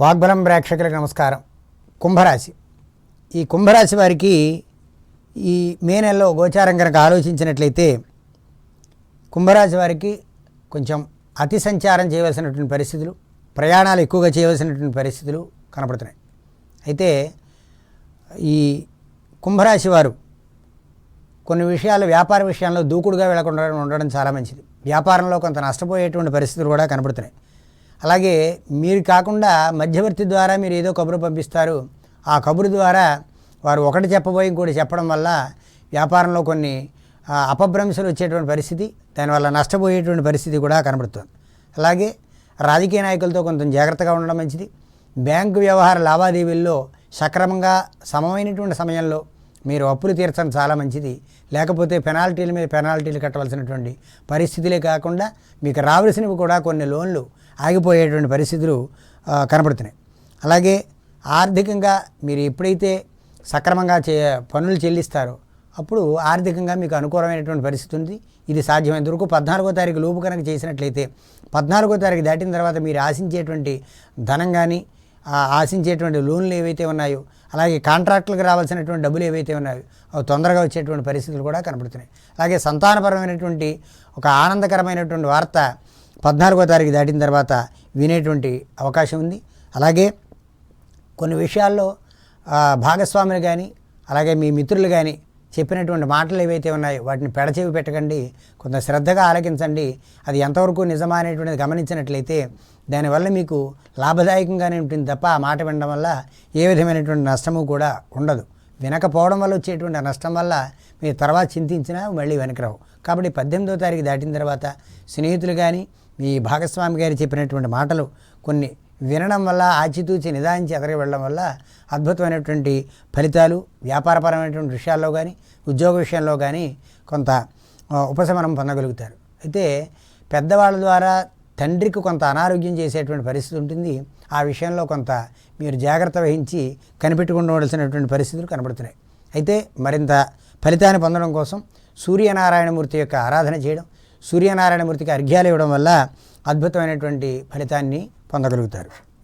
వాగ్బలం ప్రేక్షకులకు నమస్కారం. కుంభరాశి. ఈ కుంభరాశి వారికి ఈ మే నెలలో గోచారం కనుక ఆలోచించినట్లయితే కుంభరాశి వారికి కొంచెం అతి సంచారం చేయవలసినటువంటి పరిస్థితులు ప్రయాణాలు ఎక్కువగా చేయవలసినటువంటి పరిస్థితులు కనపడుతున్నాయి. అయితే ఈ కుంభరాశి వారు కొన్ని విషయాలు వ్యాపార విషయాల్లో దూకుడుగా వెళ్ళకుండా ఉండడం చాలా మంచిది. వ్యాపారంలో కొంత నష్టపోయేటువంటి పరిస్థితులు కూడా కనబడుతున్నాయి అలాగే మీరు కాకుండా మధ్యవర్తి ద్వారా మీరు ఏదో కబురు పంపిస్తారు. ఆ కబురు ద్వారా వారు ఒకటి చెప్పబోయి ఇంకోటి చెప్పడం వల్ల వ్యాపారంలో కొన్ని అపభ్రంశలు వచ్చేటువంటి పరిస్థితి దానివల్ల నష్టపోయేటువంటి పరిస్థితి కూడా కనబడుతుంది. అలాగే రాజకీయ నాయకులతో కొంత జాగ్రత్తగా ఉండడం మంచిది. బ్యాంకు వ్యవహార లావాదేవీల్లో సక్రమంగా సమమైనటువంటి సమయంలో మీరు అప్పులు తీర్చడం చాలా మంచిది. లేకపోతే పెనాల్టీల మీద పెనాల్టీలు కట్టవలసినటువంటి పరిస్థితులే కాకుండా మీకు రావాల్సినవి కూడా కొన్ని లోన్లు ఆగిపోయేటువంటి పరిస్థితులు కనబడుతున్నాయి. అలాగే ఆర్థికంగా మీరు ఎప్పుడైతే సక్రమంగా చే పనులు చెల్లిస్తారో అప్పుడు ఆర్థికంగా మీకు అనుకూలమైనటువంటి పరిస్థితి ఉంది. ఇది సాధ్యమైనంత వరకు పద్నాలుగో తారీఖు లోపు కనుక చేసినట్లయితే పద్నాలుగో తారీఖు దాటిన తర్వాత మీరు ఆశించేటువంటి ధనం కానీ ఆశించేటువంటి లోన్లు ఏవైతే ఉన్నాయో అలాగే కాంట్రాక్టులకు రావాల్సినటువంటి డబ్బులు ఏవైతే ఉన్నాయో అవి తొందరగా వచ్చేటువంటి పరిస్థితులు కూడా కనబడుతున్నాయి. అలాగే సంతానపరమైనటువంటి ఒక ఆనందకరమైనటువంటి వార్త పద్నాలుగో తారీఖు దాటిన తర్వాత వినేటువంటి అవకాశం ఉంది. అలాగే కొన్ని విషయాల్లో భాగస్వాములు కానీ అలాగే మీ మిత్రులు కానీ చెప్పినటువంటి మాటలు ఏవైతే ఉన్నాయో వాటిని పెడచెవి పెట్టకండి కొంత శ్రద్ధగా ఆలకించండి. అది ఎంతవరకు నిజమా అనేటువంటిది గమనించినట్లయితే దానివల్ల మీకు లాభదాయకంగానే ఉంటుంది తప్ప ఆ మాట వినడం వల్ల ఏ విధమైనటువంటి నష్టము కూడా ఉండదు. వినకపోవడం వల్ల వచ్చేటువంటి నష్టం వల్ల మీరు తర్వాత చింతించినా మళ్ళీ వెనకరావు. కాబట్టి పద్దెనిమిదో తారీఖు దాటిన తర్వాత స్నేహితులు కానీ మీ భాగస్వామి గారు చెప్పినటువంటి మాటలు కొన్ని వినడం వల్ల ఆచితూచి నిదానించి ఎదరికి వెళ్ళడం వల్ల అద్భుతమైనటువంటి ఫలితాలు వ్యాపారపరమైనటువంటి విషయాల్లో కానీ ఉద్యోగ విషయంలో కానీ కొంత ఉపశమనం పొందగలుగుతారు. అయితే పెద్దవాళ్ళ ద్వారా తండ్రికి కొంత అనారోగ్యం చేసేటువంటి పరిస్థితి ఉంటుంది. ఆ విషయంలో కొంత మీరు జాగ్రత్త వహించి కనిపెట్టుకుండవలసినటువంటి పరిస్థితులు కనబడుతున్నాయి. అయితే మరింత ఫలితాన్ని పొందడం కోసం సూర్యనారాయణమూర్తి యొక్క ఆరాధన చేయడం సూర్యనారాయణమూర్తికి అర్ఘ్యాలు ఇవ్వడం వల్ల అద్భుతమైనటువంటి ఫలితాన్ని పొందగలుగుతారు.